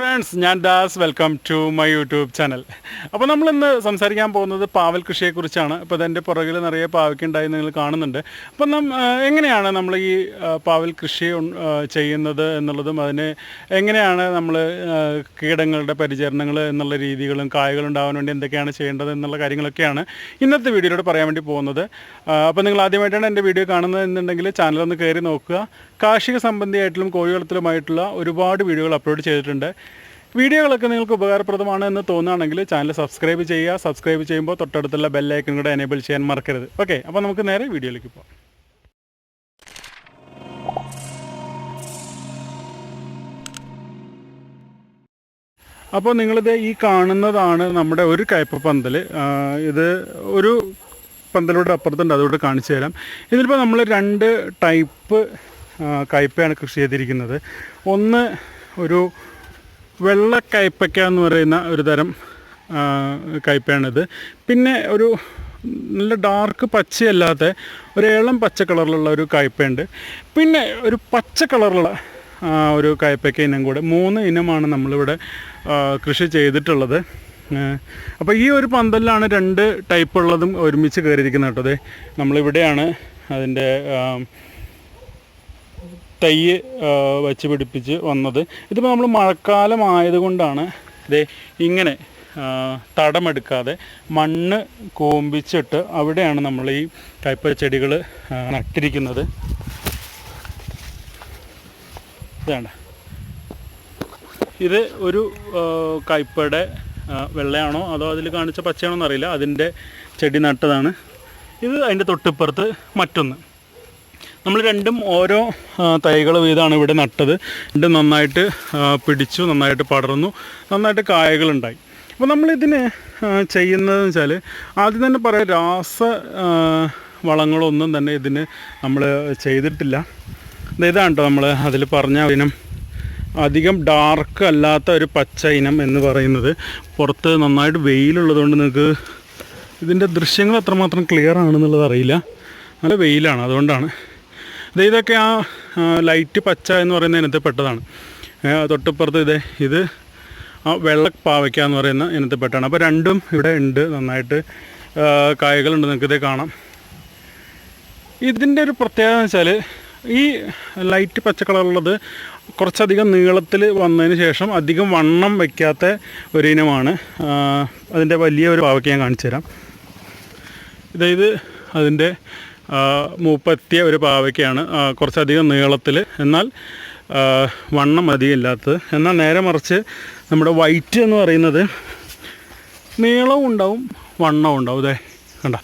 Friends ഞാൻ Das. Welcome to my YouTube channel. അപ്പോൾ നമ്മൾ ഇന്ന് സംസാരിക്കാൻ പോകുന്നത് പാവൽ കൃഷിയെക്കുറിച്ചാണ്. അപ്പോൾ അതിന്റെ പുറകിൽ നിറയെ പാവയ്ക്കുണ്ടായി നിങ്ങൾ കാണുന്നുണ്ട്. അപ്പം നം എങ്ങനെയാണ് നമ്മൾ ഈ പാവൽ കൃഷി ചെയ്യുന്നത് എന്നുള്ളതും അതിന് എങ്ങനെയാണ് നമ്മൾ കീടങ്ങളുടെ പരിചരണങ്ങൾ എന്നുള്ള രീതികളും കായകൾ ഉണ്ടാവാൻ വേണ്ടി എന്തൊക്കെയാണ് ചെയ്യേണ്ടത് എന്നുള്ള കാര്യങ്ങളൊക്കെയാണ് ഇന്നത്തെ വീഡിയോയിലൂടെ പറയാൻ വേണ്ടി പോകുന്നത്. അപ്പോൾ നിങ്ങൾ ആദ്യമായിട്ടാണ് എന്റെ വീഡിയോ കാണുന്നത് എന്നുണ്ടെങ്കിൽ ചാനലൊന്ന് കയറി നോക്കുക. കാർഷിക സംബന്ധിയായിട്ടും കോഴി വളർത്തലുമായിട്ടുള്ള ഒരുപാട് വീഡിയോകൾ അപ്ലോഡ് ചെയ്തിട്ടുണ്ട്. വീഡിയോകളൊക്കെ നിങ്ങൾക്ക് ഉപകാരപ്രദമാണ് എന്ന് തോന്നുകയാണെങ്കിൽ ചാനൽ സബ്സ്ക്രൈബ് ചെയ്യുക. സബ്സ്ക്രൈബ് ചെയ്യുമ്പോൾ തൊട്ടടുത്തുള്ള ബെല്ലൈക്കൺ കൂടെ എനേബിൾ ചെയ്യാൻ മറക്കരുത്. ഓക്കെ അപ്പോൾ നമുക്ക് നേരെ വീഡിയോയിലേക്ക് പോകാം അപ്പോൾ നിങ്ങളിത് ഈ കാണുന്നതാണ് നമ്മുടെ ഒരു കയ്പ പന്തൽ. ഇത് ഒരു പന്തലൂടെ അപ്പുറത്തുണ്ട് അതുകൊണ്ട് കാണിച്ചു തരാം. ഇതിലിപ്പോൾ നമ്മൾ രണ്ട് ടൈപ്പ് കയ്പയാണ് കൃഷി ചെയ്തിരിക്കുന്നത്. ഒന്ന് ഒരു വെള്ള കയ്പക്ക എന്ന് പറയുന്ന ഒരു തരം കയ്പയാണിത് പിന്നെ ഒരു നല്ല ഡാർക്ക് പച്ചയല്ലാത്ത ഒരു ഏളം പച്ച കളറിലുള്ള ഒരു കയ്പയുണ്ട് പിന്നെ ഒരു പച്ച കളറുള്ള ഒരു കയ്പയ്ക്ക ഇനം കൂടെ മൂന്ന് ഇനമാണ് നമ്മളിവിടെ കൃഷി ചെയ്തിട്ടുള്ളത്. അപ്പോൾ ഈ ഒരു പന്തലിലാണ് രണ്ട് ടൈപ്പ് ഉള്ളതും ഒരുമിച്ച് കയറിയിരിക്കുന്നത് കേട്ടോ. അതെ നമ്മളിവിടെയാണ് അതിന്റെ തൈ വച്ച് പിടിപ്പിച്ച് വന്നത്. ഇതിപ്പോൾ നമ്മൾ മഴക്കാലം ആയതുകൊണ്ടാണ് ഇതേ ഇങ്ങനെ തടമെടുക്കാതെ മണ്ണ് കോമ്പിച്ചിട്ട് അവിടെയാണ് നമ്മൾ ഈ കയ്പ ചെടികൾ നട്ടിരിക്കുന്നത്. ഇതാണ്. ഇത് ഒരു കയ്പയുടെ വെള്ളയാണോ അതോ അതിൽ കാണിച്ച പച്ചയാണോ എന്നറിയില്ല അതിന്റെ ചെടി നട്ടതാണ്. ഇത് അതിന്റെ തൊട്ടിപ്പുറത്ത് മറ്റൊന്ന്. നമ്മൾ രണ്ടും ഓരോ തൈകൾ വീതമാണ് ഇവിടെ നട്ടത്. രണ്ടും നന്നായിട്ട് പിടിച്ചു നന്നായിട്ട് പടർന്നു നന്നായിട്ട് കായകളുണ്ടായി. അപ്പോൾ നമ്മളിതിന് ചെയ്യുന്നതെന്ന് വെച്ചാൽ ആദ്യം തന്നെ പറയാം രാസ വളങ്ങളൊന്നും തന്നെ ഇതിന് നമ്മൾ ചെയ്തിട്ടില്ല. ഇതാണ് കേട്ടോ നമ്മൾ അതിൽ പറഞ്ഞ ഇനം? അധികം ഡാർക്ക് അല്ലാത്ത ഒരു പച്ച ഇനം എന്ന് പറയുന്നത് പുറത്ത് നന്നായിട്ട് വെയിലുള്ളതുകൊണ്ട് നിങ്ങൾക്ക് ഇതിന്റെ ദൃശ്യങ്ങൾ അത്രമാത്രം ക്ലിയർ ആണെന്നുള്ളത് അറിയില്ല. നല്ല വെയിലാണ് അതുകൊണ്ടാണ്. ഇതൊക്കെ ആ ലൈറ്റ് പച്ച എന്ന് പറയുന്ന ഇനത്തിൽ പെട്ടതാണ്. തൊട്ടപ്പുറത്ത് ഇത് ഇത് ആ വെള്ള പാവയ്ക്ക എന്ന് പറയുന്ന ഇനത്തിൽ പെട്ടാണ്. അപ്പോൾ രണ്ടും ഇവിടെ ഉണ്ട് നന്നായിട്ട് കായകളുണ്ട് നിങ്ങൾക്ക് ഇതേ കാണാം. ഇതിന്റെ ഒരു പ്രത്യേകത എന്ന് വെച്ചാൽ ഈ ലൈറ്റ് പച്ച കളറുള്ളത് കുറച്ചധികം നീളത്തിൽ വന്നതിന് ശേഷം അധികം വണ്ണം വയ്ക്കാത്ത ഒരു ഇനമാണ്. ആ, അതിന്റെ വലിയ ഒരു പാവയ്ക്ക് ഞാൻ കാണിച്ചു തരാം ഇതായത് അതിന്റെ മൂപ്പെത്തിയ ഒരു പാവയ്ക്കാണ് കുറച്ചധികം നീളത്തിൽ. എന്നാൽ വണ്ണം അധികം ഇല്ലാത്തത് എന്നാൽ നേരെ മറിച്ച് നമ്മുടെ വൈറ്റ് എന്ന് പറയുന്നത് നീളവും ഉണ്ടാവും വണ്ണവും ഉണ്ടാവും ഇതേ കണ്ട.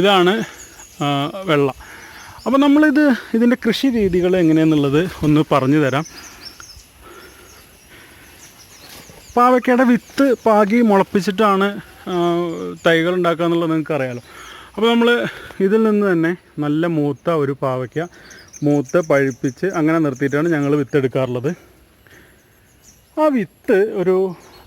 ഇതാണ് വെള്ള. അപ്പോൾ നമ്മളിത് ഇതിന്റെ കൃഷി രീതികൾ എങ്ങനെയെന്നുള്ളത് ഒന്ന് പറഞ്ഞു തരാം. പാവയ്ക്കയുടെ വിത്ത് പാകി മുളപ്പിച്ചിട്ടാണ് തൈകൾ ഉണ്ടാക്കുക എന്നുള്ളത് നിങ്ങൾക്ക് അറിയാലോ അപ്പോൾ നമ്മൾ ഇതിൽ നിന്ന് തന്നെ നല്ല മൂത്ത ഒരു പാവയ്ക്ക മൂത്ത് പഴുപ്പിച്ച് അങ്ങനെ നിർത്തിയിട്ടാണ് ഞങ്ങൾ വിത്തെടുക്കാറുള്ളത്. ആ വിത്ത് ഒരു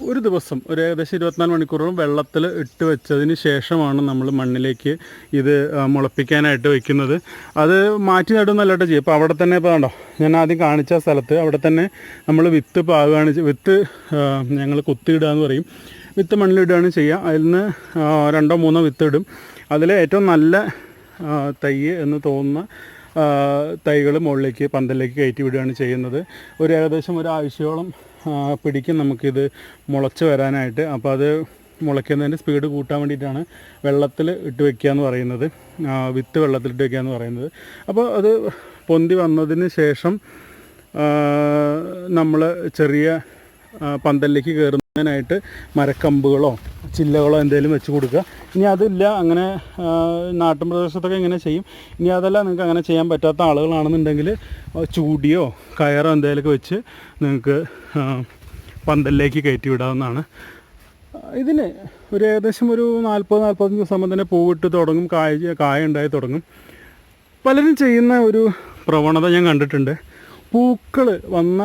ഒരു ദിവസം ഒരു ഏകദേശം ഇരുപത്തിനാല് മണിക്കൂറോളം വെള്ളത്തിൽ ഇട്ട് വെച്ചതിന് ശേഷമാണ് നമ്മൾ മണ്ണിലേക്ക് ഇത് മുളപ്പിക്കാനായിട്ട് വെക്കുന്നത്. അത് മാറ്റി നടുന്നല്ലാട്ടോ ചെയ്യും. അപ്പോൾ അവിടെ തന്നെ ഇപ്പോൾ കണ്ടോ ഞാൻ ആദ്യം കാണിച്ച സ്ഥലത്ത് അവിടെ തന്നെ നമ്മൾ വിത്ത് പാകുകയാണ് വിത്ത് ഞങ്ങൾ കുത്തിയിടുക എന്ന് പറയും. വിത്ത് മണ്ണിലിടുകയാണ് ചെയ്യുക. അതിൽ നിന്ന് രണ്ടോ മൂന്നോ വിത്തിടും അതിൽ ഏറ്റവും നല്ല തൈ എന്ന് തോന്നുന്ന തൈകൾ മുകളിലേക്ക് പന്തലിലേക്ക് കയറ്റി വിടുകയാണ് ചെയ്യുന്നത്. ഒരു ഏകദേശം ഒരാഴ്ചയോളം പിടിക്കും നമുക്കിത് മുളച്ച് വരാനായിട്ട്. അപ്പോൾ അത് മുളയ്ക്കുന്നതിന്റെ സ്പീഡ് കൂട്ടാൻ വേണ്ടിയിട്ടാണ് വെള്ളത്തിൽ ഇട്ട് വെക്കുക എന്ന് പറയുന്നത്. വിത്ത് വെള്ളത്തിൽ ഇട്ട് വെക്കുക എന്ന് പറയുന്നത്. അപ്പോൾ അത് പൊന്തി വന്നതിന് ശേഷം നമ്മൾ ചെറിയ പന്തലിലേക്ക് പന്തലിലേക്ക് കയറുന്നതിനായിട്ട് മരക്കമ്പുകളോ ചില്ലകളോ എന്തെങ്കിലും വെച്ച് കൊടുക്കുക. ഇനി അതില്ല അങ്ങനെ നാട്ടിൻ പ്രദേശത്തൊക്കെ ഇങ്ങനെ ചെയ്യും. ഇനി അതല്ല നിങ്ങൾക്ക് അങ്ങനെ ചെയ്യാൻ പറ്റാത്ത ആളുകളാണെന്നുണ്ടെങ്കിൽ ചൂടിയോ കയറോ എന്തെങ്കിലുമൊക്കെ വെച്ച് നിങ്ങൾക്ക് പന്തലിലേക്ക് കയറ്റി വിടാവുന്നതാണ്. ഇതിന് ഒരു ഏകദേശം ഒരു നാൽപ്പത് നാൽപ്പത്തഞ്ച് ദിവസം തന്നെ പൂവിട്ട് തുടങ്ങും കായ കായ ഉണ്ടായി തുടങ്ങും. പലരും ചെയ്യുന്ന ഒരു പ്രവണത ഞാൻ കണ്ടിട്ടുണ്ട്. പൂക്കൾ വന്ന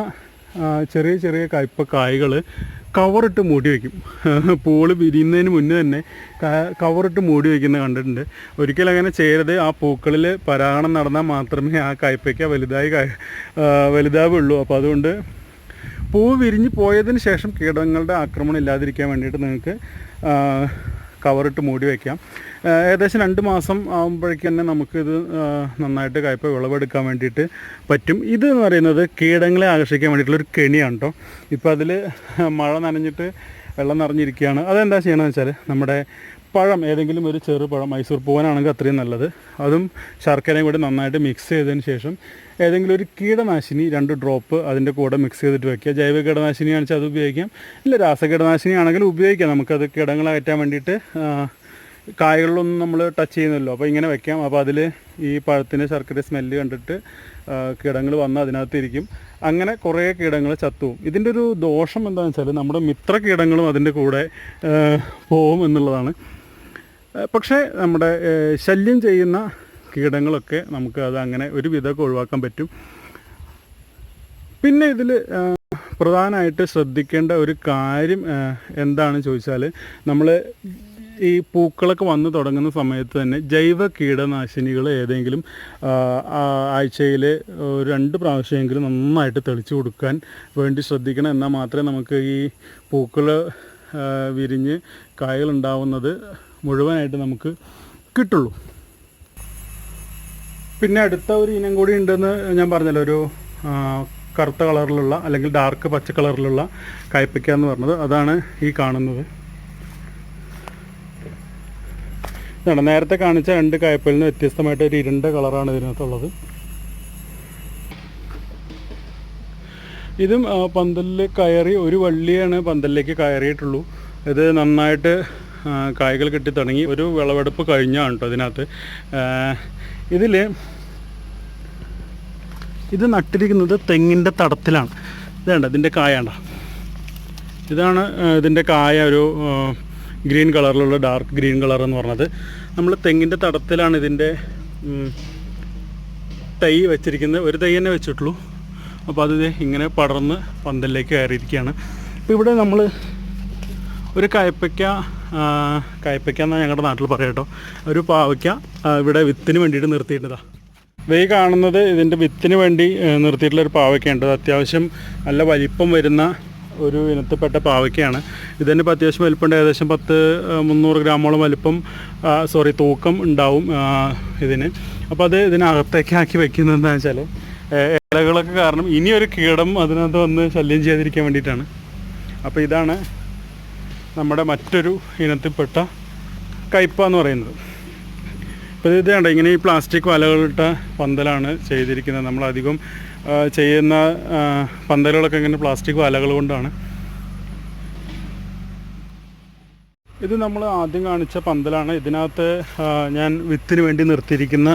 ചെറിയ ചെറിയ കയ്പ കായ്കൾ കവറിട്ട് മൂടി വയ്ക്കും. പൂൾ വിരിയുന്നതിന് മുന്നേ തന്നെ കവറിട്ട് മൂടി വയ്ക്കുന്നത് കണ്ടിട്ടുണ്ട്. ഒരിക്കലും അങ്ങനെ ചെയ്യരുത്. ആ പൂക്കളിൽ പരാഗണം നടന്നാൽ മാത്രമേ ആ കയ്പയ്ക്ക വലുതായി വലുതാവുള്ളൂ. അപ്പോൾ അതുകൊണ്ട് പൂ വിരിഞ്ഞ് പോയതിന് ശേഷം കീടങ്ങളുടെ ആക്രമണം ഇല്ലാതിരിക്കാൻ വേണ്ടിയിട്ട് നിങ്ങൾക്ക് കവറിട്ട് മൂടി വയ്ക്കാം ഏകദേശം രണ്ട് മാസം ആകുമ്പോഴേക്ക് തന്നെ നമുക്കിത് നന്നായിട്ട് കയ്പ വിളവെടുക്കാൻ വേണ്ടിയിട്ട് പറ്റും. ഇത് എന്ന് പറയുന്നത് കീടങ്ങളെ ആകർഷിക്കാൻ വേണ്ടിയിട്ടുള്ള ഒരു കെണിയാണ് കേട്ടോ ഇപ്പോൾ അതിൽ മഴ നനഞ്ഞിട്ട് വെള്ളം നിറഞ്ഞിരിക്കുകയാണ്. അതെന്താ ചെയ്യണമെന്ന് വെച്ചാൽ നമ്മുടെ പഴം ഏതെങ്കിലും ഒരു ചെറുപഴം മൈസൂർ പൂവനാണെങ്കിൽ അത്രയും നല്ലത്. അതും ശർക്കരയും കൂടി നന്നായിട്ട് മിക്സ് ചെയ്തതിന് ശേഷം ഏതെങ്കിലും ഒരു കീടനാശിനി രണ്ട് ഡ്രോപ്പ് അതിന്റെ കൂടെ മിക്സ് ചെയ്തിട്ട് വെക്കുക. ജൈവ കീടനാശിനി ആണെങ്കിൽ അത് ഉപയോഗിക്കാം. ഇല്ല രാസകീടനാശിനി ആണെങ്കിലും ഉപയോഗിക്കാം. നമുക്കത് കീടങ്ങളകറ്റാൻ വേണ്ടിയിട്ട് കായകളിലൊന്നും നമ്മൾ ടച്ച് ചെയ്യുന്നല്ലോ അപ്പോൾ ഇങ്ങനെ വെക്കാം. അപ്പോൾ അതിൽ ഈ പഴത്തിന്റെ ശർക്കര സ്മെല്ല് കണ്ടിട്ട് കീടങ്ങൾ വന്ന് അതിനകത്ത് ഇരിക്കും. അങ്ങനെ കുറേ കീടങ്ങൾ ചത്തുവും ഇതിന്റെ ഒരു ദോഷം എന്താണെന്ന് വെച്ചാൽ നമ്മുടെ മിത്ര കീടങ്ങളും അതിന്റെ കൂടെ പോകും എന്നുള്ളതാണ്. പക്ഷേ നമ്മുടെ ശല്യം ചെയ്യുന്ന കീടങ്ങളൊക്കെ നമുക്ക് അത് അങ്ങനെ ഒരു വിധമൊക്കെ ഒഴിവാക്കാൻ പറ്റും. പിന്നെ ഇതിൽ പ്രധാനമായിട്ട് ശ്രദ്ധിക്കേണ്ട ഒരു കാര്യം എന്താണ് ചോദിച്ചാൽ നമ്മൾ ഈ പൂക്കളൊക്കെ വന്നു തുടങ്ങുന്ന സമയത്ത് തന്നെ ജൈവ കീടനാശിനികൾ ഏതെങ്കിലും ആഴ്ചയിൽ രണ്ട് പ്രാവശ്യമെങ്കിലും നന്നായിട്ട് തെളിച്ചു കൊടുക്കാൻ വേണ്ടി ശ്രദ്ധിക്കണം. എന്നാൽ മാത്രമേ നമുക്ക് ഈ പൂക്കൾ വിരിഞ്ഞ് കായകളുണ്ടാവുന്നത് മുഴുവനായിട്ട് നമുക്ക് കിട്ടുള്ളൂ. പിന്നെ അടുത്ത ഒരു ഇനം കൂടി ഉണ്ടെന്ന് ഞാൻ പറഞ്ഞല്ലോ ഒരു കറുത്ത കളറിലുള്ള അല്ലെങ്കിൽ ഡാർക്ക് പച്ച കളറിലുള്ള കയ്പയ്ക്ക എന്ന് പറഞ്ഞത്. അതാണ് ഈ കാണുന്നത്. ഇതാണ് നേരത്തെ കാണിച്ച രണ്ട് കയ്പയിൽ നിന്ന് വ്യത്യസ്തമായിട്ട് ഒരു ഇരുണ്ട കളറാണ് ഇതിനകത്തുള്ളത്. ഇതും പന്തലിൽ കയറി ഒരു വള്ളിയാണ് പന്തലിലേക്ക് കയറിയിട്ടുള്ളൂ. ഇത് നന്നായിട്ട് കായകൾ കിട്ടി തുടങ്ങി. ഒരു വിളവെടുപ്പ് കഴിഞ്ഞാണ് കേട്ടോ ഇതിനകത്ത്. ഇതിൽ ഇത് നട്ടിരിക്കുന്നത് തെങ്ങിന്റെ തടത്തിലാണ്. ഇതേണ്ട ഇതിന്റെ കായണ്ട ഇതാണ് ഇതിന്റെ കായ ഒരു ഗ്രീൻ കളറിലുള്ള ഡാർക്ക് ഗ്രീൻ കളർ എന്ന് പറഞ്ഞത്. നമ്മൾ തെങ്ങിന്റെ തടത്തിലാണ് ഇതിന്റെ തൈ വെച്ചിരിക്കുന്നത്. ഒരു തൈ തന്നെ വെച്ചിട്ടുള്ളൂ. അപ്പോൾ അത് ഇങ്ങനെ പടർന്ന് പന്തലിലേക്ക് കയറിയിരിക്കുകയാണ്. അപ്പോൾ ഇവിടെ നമ്മൾ ഒരു കയപ്പയ്ക്ക കയപ്പയ്ക്ക എന്നാണ് ഞങ്ങളുടെ നാട്ടിൽ പറയാം കേട്ടോ. ഒരു പാവയ്ക്ക ഇവിടെ വിത്തിന് വേണ്ടിയിട്ട് നിർത്തിയിട്ടതാണ് ഈ കാണുന്നത് ഇതിന്റെ വിത്തിന് വേണ്ടി നിർത്തിയിട്ടുള്ള ഒരു പാവയ്ക്കയുണ്ട്. അത് അത്യാവശ്യം നല്ല വലിപ്പം വരുന്ന ഒരു ഇനത്തിൽപ്പെട്ട പാവയ്ക്കയാണ്. ഇതിന് ഇപ്പോൾ അത്യാവശ്യം വലിപ്പമുണ്ട്. ഏകദേശം പത്ത് മുന്നൂറ് ഗ്രാമോളം വലിപ്പം സോറി തൂക്കം ഉണ്ടാവും ഇതിന്. അപ്പോൾ അത് ഇതിനകത്തേക്ക് ആക്കി വെക്കുന്നത് എന്താണെന്ന് വെച്ചാൽ ഇലകളൊക്കെ കാരണം ഇനിയൊരു കീടം അതിനകത്ത് വന്ന് ശല്യം ചെയ്യാതിരിക്കാൻ വേണ്ടിയിട്ടാണ്. അപ്പോൾ ഇതാണ് നമ്മുടെ മറ്റൊരു ഇനത്തിൽപ്പെട്ട കയ്പ എന്ന് പറയുന്നത്. അപ്പോൾ ഇത് കണ്ട ഇങ്ങനെ ഈ പ്ലാസ്റ്റിക് വലകളിട്ട പന്തലാണ് ചെയ്തിരിക്കുന്നത്. നമ്മളധികം ചെയ്യുന്ന പന്തലുകളൊക്കെ ഇങ്ങനെ പ്ലാസ്റ്റിക് വലകൾ കൊണ്ടാണ് ഇത് നമ്മൾ ആദ്യം കാണിച്ച പന്തലാണ്. ഇതിനകത്ത് ഞാൻ വിത്തിന് വേണ്ടി നിർത്തിയിരിക്കുന്ന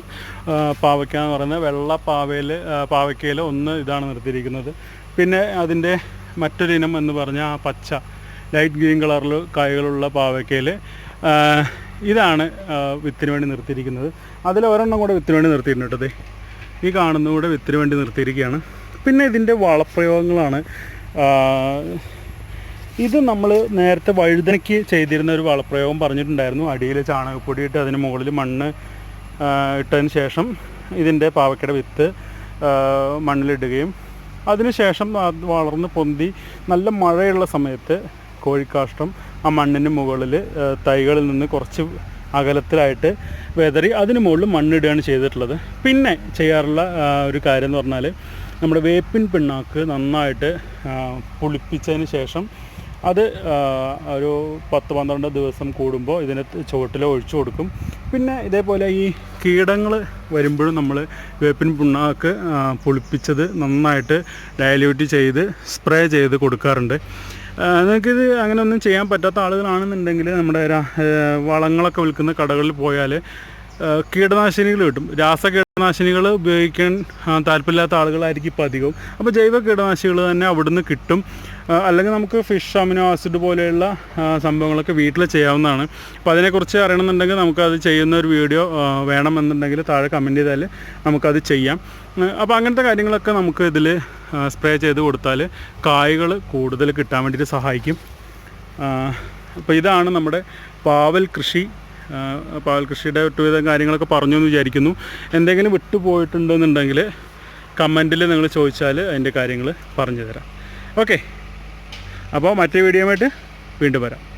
പാവയ്ക്ക എന്ന് പറയുന്നത് വെള്ള പാവയിൽ പാവയ്ക്കയിൽ ഒന്ന് ഇതാണ് നിർത്തിയിരിക്കുന്നത്. പിന്നെ അതിന്റെ മറ്റൊരിനം എന്ന് പറഞ്ഞാൽ ആ പച്ച ലൈറ്റ് ഗ്രീൻ കളറിൽ കായകളുള്ള പാവയ്ക്കയിൽ ഇതാണ് വിത്തിന് വേണ്ടി നിർത്തിയിരിക്കുന്നത്. അതിൽ ഒരെണ്ണം കൂടെ വിത്തിന് വേണ്ടി നിർത്തിയിട്ടുണ്ട്. ഈ കാണുന്ന കൂടെ വിത്തിന് വേണ്ടി നിർത്തിയിരിക്കുകയാണ്. പിന്നെ ഇതിന്റെ വളപ്രയോഗങ്ങളാണ്. ഇത് നമ്മൾ നേരത്തെ വഴുതനയ്ക്ക് ചെയ്തിരുന്ന ഒരു വളപ്രയോഗം പറഞ്ഞിട്ടുണ്ടായിരുന്നു. അടിയിൽ ചാണകപ്പൊടി ഇട്ട് അതിന് മുകളിൽ മണ്ണ് ഇട്ടതിന് ശേഷം ഇതിന്റെ പാവക്കട വിത്ത് മണ്ണിലിടുകയും അതിനുശേഷം അത് വളർന്ന് പൊന്തി നല്ല മഴയുള്ള സമയത്ത് കോഴിക്കാഷ്ടം ആ മണ്ണിന് മുകളിൽ തൈകളിൽ നിന്ന് കുറച്ച് അകലത്തിലായിട്ട് വെതറി അതിന് മുകളിൽ മണ്ണിടുകയാണ് ചെയ്തിട്ടുള്ളത്. പിന്നെ ചെയ്യാറുള്ള ഒരു കാര്യം എന്ന് പറഞ്ഞാൽ നമ്മുടെ വേപ്പിൻ പിണ്ണാക്ക് നന്നായിട്ട് പുളിപ്പിച്ചതിന് ശേഷം അത് ഒരു പത്ത് പന്ത്രണ്ട് ദിവസം കൂടുമ്പോൾ ഇതിനെ ചുവട്ടിൽ ഒഴിച്ചു കൊടുക്കും. പിന്നെ ഇതേപോലെ ഈ കീടങ്ങൾ വരുമ്പോഴും നമ്മൾ വേപ്പിൻ പുണ്ണാക്ക് പുളിപ്പിച്ചത് നന്നായിട്ട് ഡയല്യൂട്ട് ചെയ്ത് സ്പ്രേ ചെയ്ത് കൊടുക്കാറുണ്ട്. നിങ്ങൾക്കിത് അങ്ങനെ ഒന്നും ചെയ്യാൻ പറ്റാത്ത ആളുകളാണെന്നുണ്ടെങ്കിൽ നമ്മുടെ വളങ്ങളൊക്കെ വിൽക്കുന്ന കടകളിൽ പോയാൽ കീടനാശിനികൾ കിട്ടും. രാസ കീടനാശിനികൾ ഉപയോഗിക്കാൻ താല്പര്യമില്ലാത്ത ആളുകളായിരിക്കും ഇപ്പോൾ അധികവും. അപ്പോൾ ജൈവ കീടനാശിനികൾ തന്നെ അവിടുന്ന് കിട്ടും. അല്ലെങ്കിൽ നമുക്ക് ഫിഷ് അമിനോ ആസിഡ് പോലെയുള്ള സംഭവങ്ങളൊക്കെ വീട്ടിൽ ചെയ്യാവുന്നതാണ്. അപ്പോൾ അതിനെക്കുറിച്ച് അറിയണമെന്നുണ്ടെങ്കിൽ നമുക്കത് ചെയ്യുന്ന ഒരു വീഡിയോ വേണമെന്നുണ്ടെങ്കിൽ താഴെ കമന്റ് ചെയ്താൽ നമുക്കത് ചെയ്യാം. അപ്പോൾ അങ്ങനത്തെ കാര്യങ്ങളൊക്കെ നമുക്ക് ഇതിൽ സ്പ്രേ ചെയ്ത് കൊടുത്താൽ കായ്കൾ കൂടുതൽ കിട്ടാൻ വേണ്ടിയിട്ട് സഹായിക്കും. അപ്പോൾ ഇതാണ് നമ്മുടെ പാവൽ കൃഷി ആ, പാവൽ കൃഷിയുടെ ഒട്ടുവിധം കാര്യങ്ങളൊക്കെ പറഞ്ഞു എന്ന് വിചാരിക്കുന്നു. എന്തെങ്കിലും വിട്ടുപോയിട്ടുണ്ടെന്നുണ്ടെങ്കിൽ കമന്റിൽ നിങ്ങൾ ചോദിച്ചാൽ അതിന്റെ കാര്യങ്ങൾ പറഞ്ഞു തരാം. ഓക്കെ. അപ്പോൾ മറ്റേ വീഡിയോ ആയിട്ട് വീണ്ടും വരാം.